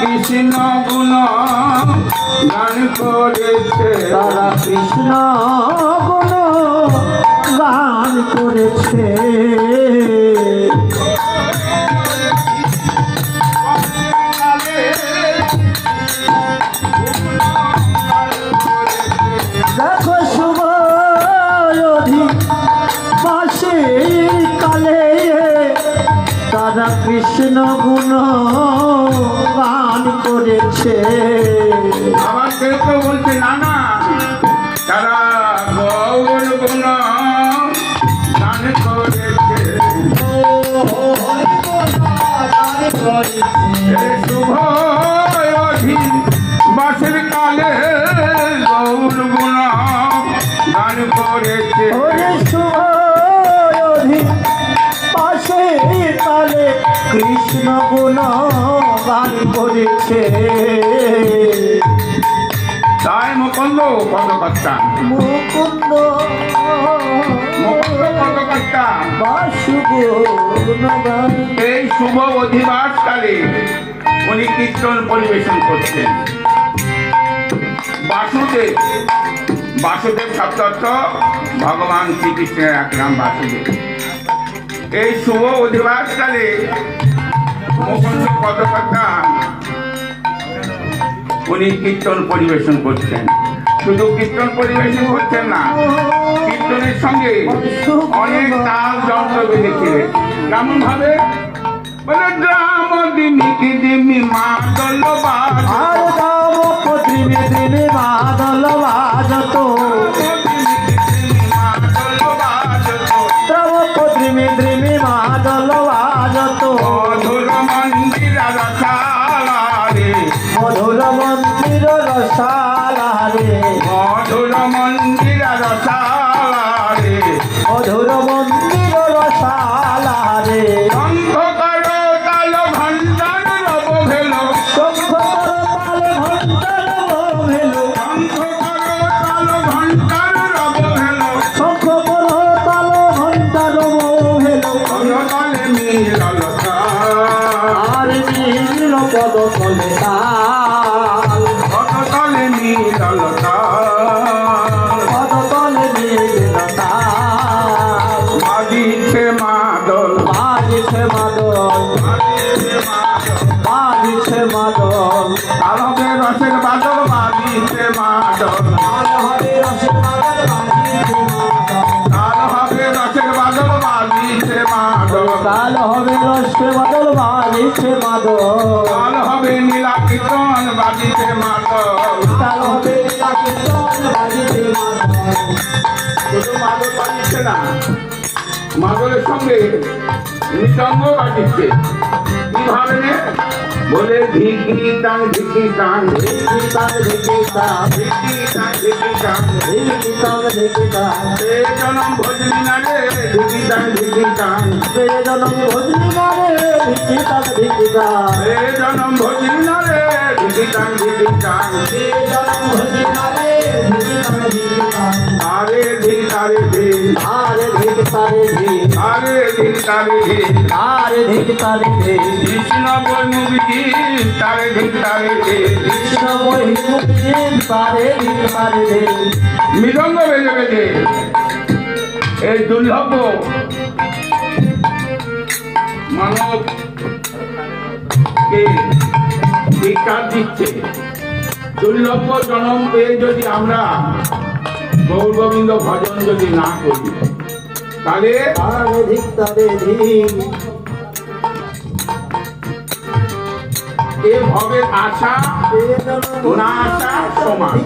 কৃষ্ণ গান করেছে তারা কৃষ্ণ গান করেছে। তারা কৃষ্ণ গুণ গান করেছে। আবার কেউ কেউ বলছে না না তারা গৌর গুণ গান করেছে। শুভ বাসের কালে গৌর গুণ গান করেছে। শুভি কৃষ্ণ গুণ গান করেছে। তাই মুকুন্দ পদকর্তা মুকুন্দ মুকুন্দ পদকর্তা এই শুভ অধিবাসকালে উনি কীর্তন পরিবেশন করছেন। বাসুদেব বাসুদেব শব্দর্থ ভগবান শ্রীকৃষ্ণের এক নাম বাসুদেব। এই শুভ অধিবাসকালে মুকুন্দ উনি কীর্তন পরিবেশন করছেন। শুধু কীর্তন পরিবেশন করছেন না, কীর্তনের সঙ্গে অনেক তাল যন্ত্র বেঁধেছিলেন কেমন ভাবে গ্রাম দিমিকি দিমি মা দল আর দাম পদ্রিমে দিনে বাদল বাজত নীল পদ তলে। তাল অতলে মিলল পদ তলে নীল তাল। বাজিছে মাদল। বাজিছে মাদল। বাজিছে মাদল। রসের বাদল বাজিছে মাদল। কাল রসের মাদল বাজিছে মাদল কাল হবে নীলা কীর্তন বাজিছে মাদল কাল হবে লীলা কীর্তন বাজিছে মাদল শুধু মাদল বাজিছে না। মাদলের সঙ্গে মৃদঙ্গ বাজিচ্ছে কি ভাবে বলে ধিকি টান ধিকি টান ধিকি তান ধিকি তান ধিকি টান ধিকি টান ধিকি তান ধিকি তান সে জনম ভজনি না রে ধিকি টান ধিকি টান বেদনম ভজনি মারে ধিকি তান ধিকি সে জনম ভজনি না রে ধিকি টান বেদনম ভজনি ধিকি তান ধিকি আরে ধিক ধিক আরে ধিকি আরে তারে ধিকি তারে ধিক কৃষ্ণ তারে ধিক তারে ধিক কৃষ্ণ মহিমুখী তারে ধিকি তারে ধিক মৃদঙ্গ বেজে বেজে। এই দুর্লভ মানব কে বিকাশ দিচ্ছে? দুর্লভ জনম পেয়ে যদি আমরা গৌর গোবিন্দ ভজন যদি না করি তাহলে? আরে ধিক তারে ধিক এ ভবের আশা না আসা সমান।